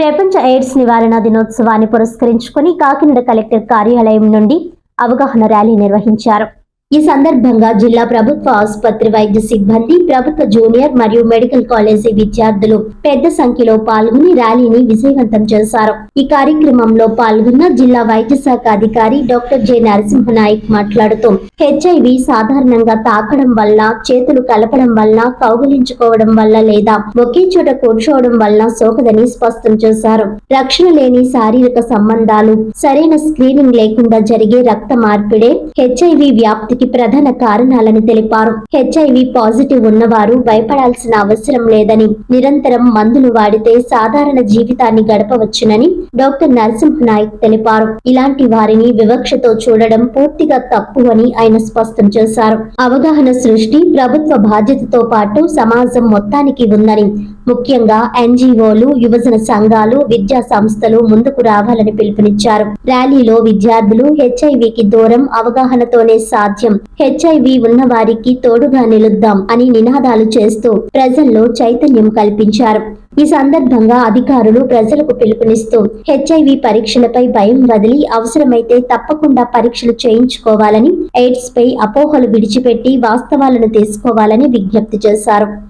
ప్రపంచ ఎయిడ్స్ నివారణ దినోత్సవాన్ని పురస్కరించుకుని కాకినాడ కలెక్టర్ కార్యాలయం నుండి అవగాహన ర్యాలీ నిర్వహించారు. ఈ సందర్భంగా జిల్లా ప్రభుత్వ ఆసుపత్రి వైద్య సిబ్బంది ప్రభుత్వ జూనియర్ మరియు మెడికల్ కాలేజీ విద్యార్థులు పెద్ద సంఖ్యలో పాల్గొని ర్యాలీని విజయవంతం చేశారు. ఈ కార్యక్రమంలో పాల్గొన్న జిల్లా వైద్య శాఖ అధికారి డాక్టర్ జె నరసింహనాయక్ మాట్లాడుతూ హెచ్ఐవి సాధారణంగా తాకడం వల్ల చేతులు కలపడం వల్ల కౌగులించుకోవడం వల్ల లేదా ఒకే చోట కూర్చోవడం వల్ల సోకదని స్పష్టం చేశారు. రక్షణ లేని శారీరక సంబంధాలు సరైన స్క్రీనింగ్ లేకుండా జరిగే రక్త మార్పిడే హెచ్ఐవి వ్యాప్తికి ప్రధాన కారణాలని తెలిపారు. హెచ్ఐవి పాజిటివ్ ఉన్నవారు భయపడాల్సిన అవసరం లేదని నిరంతరం మందులు వాడితే సాధారణ జీవితాన్ని గడపవచ్చునని డాక్టర్ నరసింహనాయక్ తెలిపారు. ఇలాంటి వారిని వివక్షతో చూడడం పూర్తిగా తప్పు అని ఆయన స్పష్టం చేశారు. అవగాహన సృష్టి ప్రభుత్వ బాధ్యతతో పాటు సమాజం మొత్తానికి ఉందని ముఖ్యంగా ఎన్జీఓలు యువజన సంఘాలు విద్యా సంస్థలు ముందుకు రావాలని పిలుపునిచ్చారు. ర్యాలీలో విద్యార్థులు హెచ్ఐవికి దూరం అవగాహనతోనే సాధ్యం. హెచ్ఐవి ఉన్న వారికి తోడుగా నిలుద్దాం అని నినాదాలు చేస్తూ ప్రజల్లో చైతన్యం కల్పించారు. ఈ సందర్భంగా అధికారులు ప్రజలకు పిలుపునిస్తూ హెచ్ఐవి పరీక్షలపై భయం వదిలి అవసరమైతే తప్పకుండా పరీక్షలు చేయించుకోవాలని ఎయిడ్స్ పై అపోహలు విడిచిపెట్టి వాస్తవాలను తీసుకోవాలని విజ్ఞప్తి చేశారు.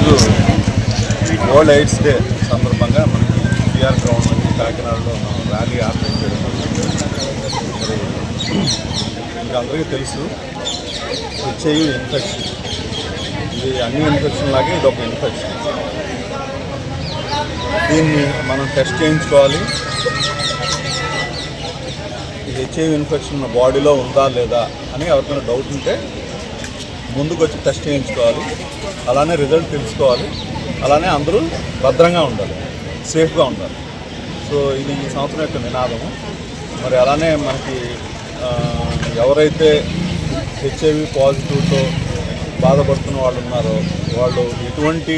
ఈరోజు వరల్డ్ ఎయిడ్స్ డే సందర్భంగా మనకి సిఆర్ గ్రౌండ్ నుంచి కాకినాడలో ర్యాలీ ఆర్గనైజ్ చేయడం మీకు అందరికీ తెలుసు హెచ్ఐవి ఇన్ఫెక్షన్. ఇది అన్ని ఇన్ఫెక్షన్ లాగే ఇది ఒక ఇన్ఫెక్షన్. దీన్ని మనం టెస్ట్ చేయించుకోవాలి. ఈ హెచ్ఐవి ఇన్ఫెక్షన్ బాడీలో ఉందా లేదా అని ఎవరికైనా డౌట్ ఉంటే ముందుకు వచ్చి టెస్ట్ చేయించుకోవాలి. అలానే రిజల్ట్ తెలుసుకోవాలి. అలానే అందరూ భద్రంగా ఉండాలి. సేఫ్గా ఉండాలి. సో ఇది ఈ సంవత్సరం యొక్క నినాదము. మరి అలానే మనకి ఎవరైతే హెచ్ఐవి పాజిటివ్తో బాధపడుతున్న వాళ్ళు ఉన్నారో వాళ్ళు ఎటువంటి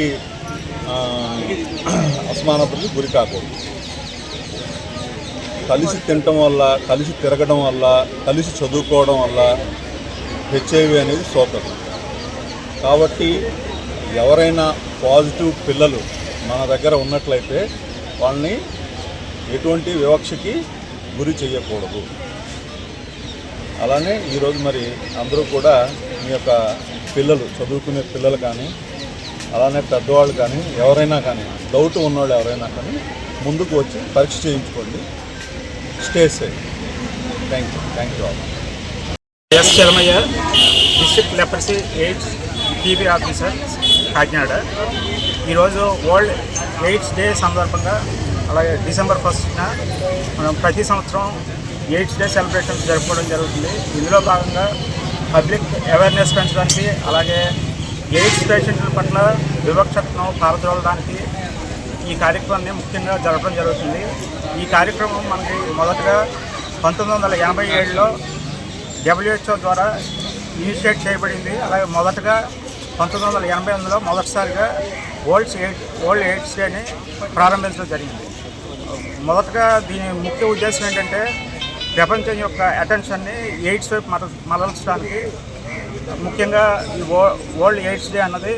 అసమానతలకు గురి కాకూడదు. కలిసి తినటం వల్ల కలిసి తిరగడం వల్ల కలిసి చదువుకోవడం వల్ల హెచ్ఐవి అనేది సోకదు. కాబట్టి ఎవరైనా పాజిటివ్ పిల్లలు మన దగ్గర ఉన్నట్లయితే వాళ్ళని ఎటువంటి వివక్షకి గురి చేయకూడదు. అలానే ఈరోజు మరి అందరూ కూడా మీ యొక్క పిల్లలు చదువుకునే పిల్లలు కానీ అలానే పెద్దవాళ్ళు కానీ ఎవరైనా కానీ డౌట్ ఉన్నవాళ్ళు ఎవరైనా కానీ ముందుకు వచ్చి పరీక్ష చేయించుకోండి. Stay safe thank you thank you all S Chalamaiah district leprosy AIDS TB officer Kakinada. ఈరోజు వరల్డ్ ఎయిడ్స్ డే సందర్భంగా అలాగే డిసెంబర్ ఫస్ట్న మనం ప్రతి సంవత్సరం ఎయిడ్స్ డే సెలబ్రేషన్స్ జరుపుకోవడం జరుగుతుంది. ఇందులో భాగంగా పబ్లిక్ అవేర్నెస్ పెంచడానికి అలాగే ఎయిడ్స్ పేషెంట్ల పట్ల వివక్షతను పారద్రోలడానికి ఈ కార్యక్రమాన్ని ముఖ్యంగా జరపడం జరుగుతుంది. ఈ కార్యక్రమం మనకి మొదటగా పంతొమ్మిది వందల ఎనభై ఏడులో డబ్ల్యూహెచ్ఓ ద్వారా ఇనిషియేట్ చేయబడింది. అలాగే మొదటగా పంతొమ్మిది వందల ఎనభై ఎనిమిదిలో మొదటిసారిగా ఓల్డ్ ఎయిడ్ ఓల్డ్ ఎయిడ్స్ డేని ప్రారంభించడం జరిగింది. మొదటగా దీని ముఖ్య ఉద్దేశం ఏంటంటే ప్రపంచం యొక్క అటెన్షన్ని ఎయిడ్స్ వైపు మర మరల్చడానికి ముఖ్యంగా ఈ వరల్డ్ ఎయిడ్స్ డే అన్నది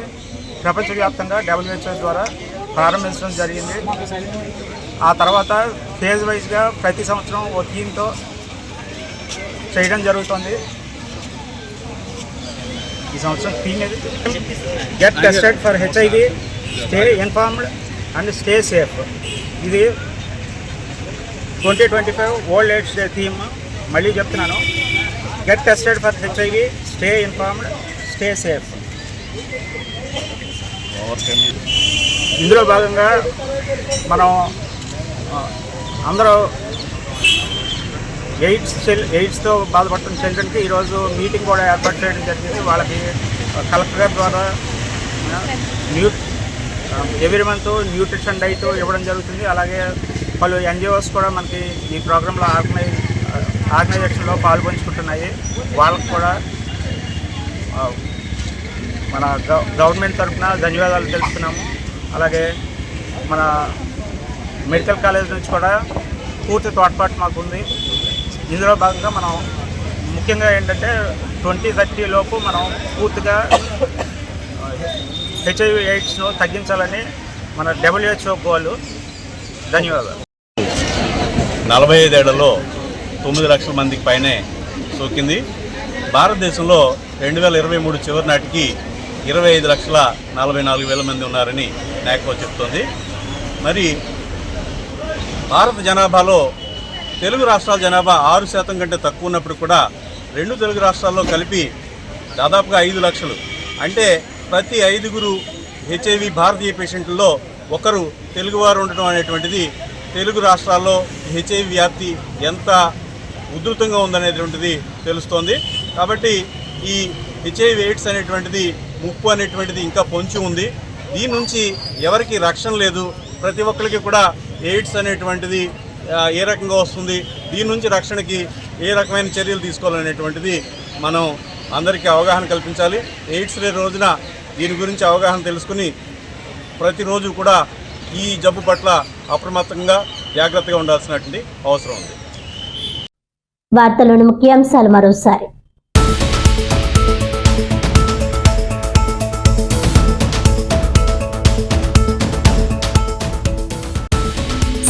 ప్రపంచవ్యాప్తంగా డబ్ల్యూహెచ్ఓ ద్వారా ప్రారంభించడం జరిగింది. ఆ తర్వాత ఫేజ్ వైజ్గా ప్రతి సంవత్సరం ఓ థీమ్తో చేయడం జరుగుతుంది. ఈ సంవత్సరం theme get tested for HIV stay informed and stay safe ఇది twenty twenty five old age day theme. మళ్ళీ చెప్తున్నాను. Get tested for HIV stay informed stay safe ఇందులో భాగంగా మనం అందరూ ఎయిడ్స్ చిల్ ఎయిడ్స్తో బాధపడుతున్న చిల్డ్రన్కి ఈరోజు మీటింగ్ కూడా ఏర్పాటు చేయడం జరిగింది. వాళ్ళకి కలెక్టర్ గారి ద్వారా new every month nutrition diet ఇవ్వడం జరుగుతుంది. అలాగే పలు ఎన్జిఓస్ కూడా మనకి ఈ ప్రోగ్రాంలో ఆర్గనైజ్ ఆర్గనైజేషన్లో పాల్పంచుకుంటున్నాయి వాళ్ళకు కూడా మన గవర్నమెంట్ తరఫున ధన్యవాదాలు తెలుపుతున్నాము. అలాగే మన మెడికల్ కాలేజ్ నుంచి కూడా పూర్తి తోడ్పాటు మాకు ఉంది ఇందులో భాగంగా మనం ముఖ్యంగా ఏంటంటే ట్వంటీ థర్టీ లోపు మనం పూర్తిగా హెచ్ఐవి ఎయిడ్స్ను తగ్గించాలని మన డబ్ల్యూహెచ్ఓ గోల్. ధన్యవాదాలు. నలభై ఐదేళ్ళలో తొమ్మిది లక్షల మందికి పైనే సోకింది. భారతదేశంలో రెండు వేల ఇరవై మూడు చివరి నాటికి ఇరవై ఐదు లక్షల నలభై నాలుగు వేల మంది ఉన్నారని నాకో చెప్తోంది. మరి భారత జనాభాలో తెలుగు రాష్ట్రాల జనాభా ఆరు శాతం కంటే తక్కువ ఉన్నప్పుడు కూడా రెండు తెలుగు రాష్ట్రాల్లో కలిపి దాదాపుగా ఐదు లక్షలు. అంటే ప్రతి ఐదుగురు హెచ్ఐవి భారతీయ పేషెంట్లలో ఒకరు తెలుగువారు ఉండడం అనేటువంటిది తెలుగు రాష్ట్రాల్లో హెచ్ఐవి వ్యాప్తి ఎంత ఉధృతంగా ఉందనేటువంటిది తెలుస్తోంది. కాబట్టి ఈ హెచ్ఐవి ఎయిడ్స్ అనేటువంటిది ముప్పు అనేటువంటిది ఇంకా పొంచి ఉంది. దీని నుంచి ఎవరికి రక్షణ లేదు. ప్రతి ఒక్కరికి కూడా ఎయిడ్స్ అనేటువంటిది ఏ రకంగా వస్తుంది? దీని నుంచి రక్షణకి ఏ రకమైన చర్యలు తీసుకోవాలనేటువంటిది మనం అందరికీ అవగాహన కల్పించాలి. ఎయిడ్స్ డే రోజున దీని గురించి అవగాహన తెలుసుకుని ప్రతిరోజు కూడా ఈ జబ్బు పట్ల అప్రమత్తంగా జాగ్రత్తగా ఉండాల్సినటువంటి అవసరం ఉంది. వార్తలోని ముఖ్యాంశాలు మరోసారి.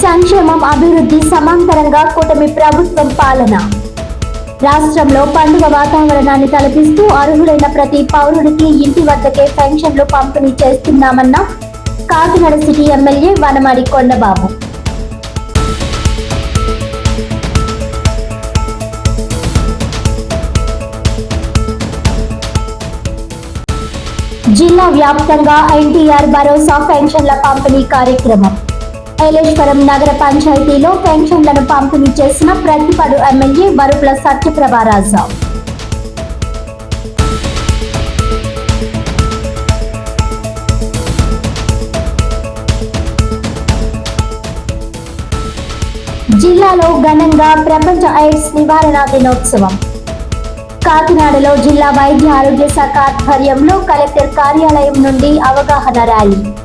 సంక్షేమం అభివృద్ధి సమాంతరంగా కూటమి ప్రభుత్వం పాలన. రాష్ట్రంలో పండుగ వాతావరణాన్ని తలపిస్తూ అర్హులైన ప్రతి పౌరుడికి ఇంటి వద్దకే పెన్షన్లు పంపిణీ చేస్తున్నామన్న కాకినాడ సిటీ ఎమ్మెల్యే వనమాడి కొండబాబు. జిల్లా వ్యాప్తంగా ఎన్టీఆర్ భరోసా పెన్షన్ల పంపిణీ కార్యక్రమం. ఏలేశ్వరం నగర పంచాయతీలో పెన్షన్లను పంపిణీ చేసిన ప్రతిపడు ఎమ్మెల్యే బరుపుల సత్యప్రభారాజా. జిల్లాలో ఘనంగా ప్రపంచ ఎయిడ్స్ నివారణ దినోత్సవం. కాకినాడలో జిల్లా వైద్య ఆరోగ్య శాఖ ఆధ్వర్యంలో కలెక్టర్ కార్యాలయం నుండి అవగాహన ర్యాలీ.